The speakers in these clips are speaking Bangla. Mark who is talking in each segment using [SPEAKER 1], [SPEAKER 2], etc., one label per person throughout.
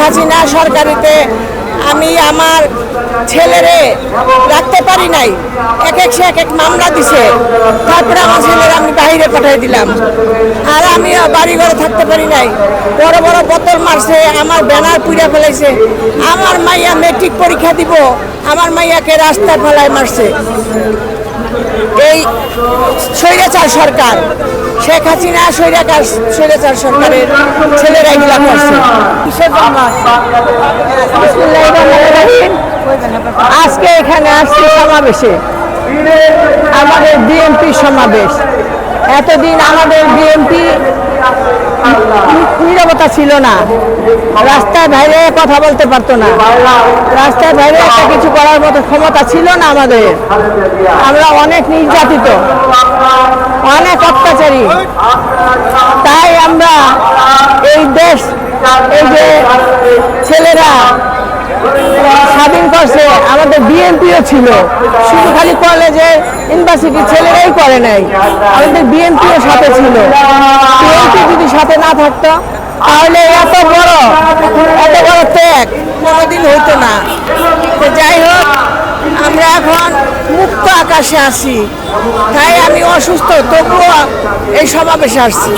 [SPEAKER 1] হাসিনা সরকারিতে আমি আমার ছেলেরে রাখতে পারি নাই। এক এক সে এক এক মামলা দিছে। তারপরে আমার ছেলের আমি বাইরে পাঠিয়ে দিলাম। আর আমি বাড়ি ঘরে থাকতে পারি নাই। বড় বড় বোতল মারছে, আমার ব্যানার পুড়ে ফেলাইছে। আমার মাইয়া মেট্রিক পরীক্ষা দিব, আমার মাইয়াকে রাস্তায় ফেলায় মারছে। এই স্বৈরাচার সরকার, শেখ হাসিনা স্বৈরাচার স্বৈরাচার সরকারের ছেলেরা এগুলা করছে। আজকে এখানে আসছে সমাবেশে। আমাদের বিএনপি সমাবেশ। এতদিন আমাদের বিএনপি নিরবতা ছিল না। রাস্তায় বাইরে কথা বলতে পারতো না। রাস্তায় বাইরে একটা কিছু করার মতো ক্ষমতা ছিল না আমাদের। আমরা অনেক নির্যাতিত, অনেক অত্যাচারী। তাই আমরা এই দেশ, এই যে ছেলেরা স্বাধীন করছে, আমাদের বিএনপিও ছিল। শুধু খালি কলেজে ইউনিভার্সিটির ছেলেরাই করে নাই, আমাদের বিএনপিও সাথে ছিল। না থাকতো তাহলে এত বড়। এত বড় ত্যাগ। কোনোদিন হইতো না। তো যাই হোক আমরা এখন মুক্ত আকাশে আছি। তাই আমি অসুস্থ তবুও এই সমাবেশে আসছি।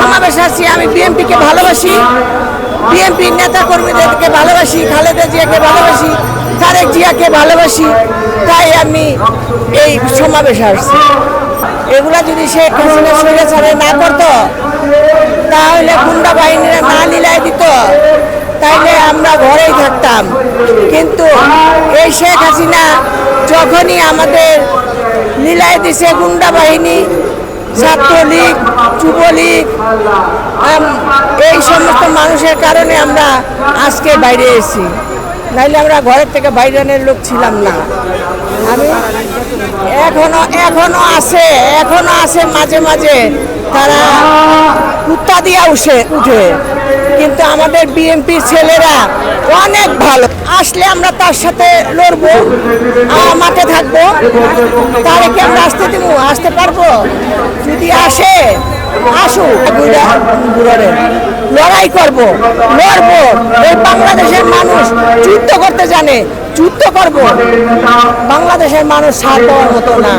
[SPEAKER 2] সমাবেশে
[SPEAKER 1] আসছি আমি বিএনপিকে ভালোবাসি। বিএনপির নেতা কর্মীদেরকে ভালোবাসি খালেদা জিয়াকে ভালোবাসি তারেক জিয়াকে ভালোবাসি। তাই আমি এই সমাবেশে আসছি। এগুলা যদি শেখ হাসিনা স্বৈরাচারে না করতো, তাহলে গুন্ডা বাহিনীরা না নিলাই দিত। তাইলে আমরা ঘরেই থাকতাম। কিন্তু এই শেখ হাসিনা যখনই আমাদের লীলায় দিছে গুন্ডা বাহিনী, ছাত্রলীগ, যুবলীগ এই সমস্ত মানুষের কারণে আমরা আজকে বাইরে এসেছি। নাইলে আমরা ঘরের থেকে বাইরেনের লোক ছিলাম না। আমি এখনও এখনও আছে এখনও আছে মাঝে মাঝে তারা কুত্তা দিয়া উঠে উঠে। কিন্তু আমাদের বিএনপির ছেলেরা অনেক ভালো। আসলে আমরা তার সাথে লড়বো মাঠে থাকব। তাহলে কি আমরা আসতে দিব? আসতে পারব? যদি আসে আসুক লড়াই করব লড়বো। এই বাংলাদেশের মানুষ যুদ্ধ করতে জানে যুদ্ধ করব। বাংলাদেশের মানুষ ছাড় হতো মতো না।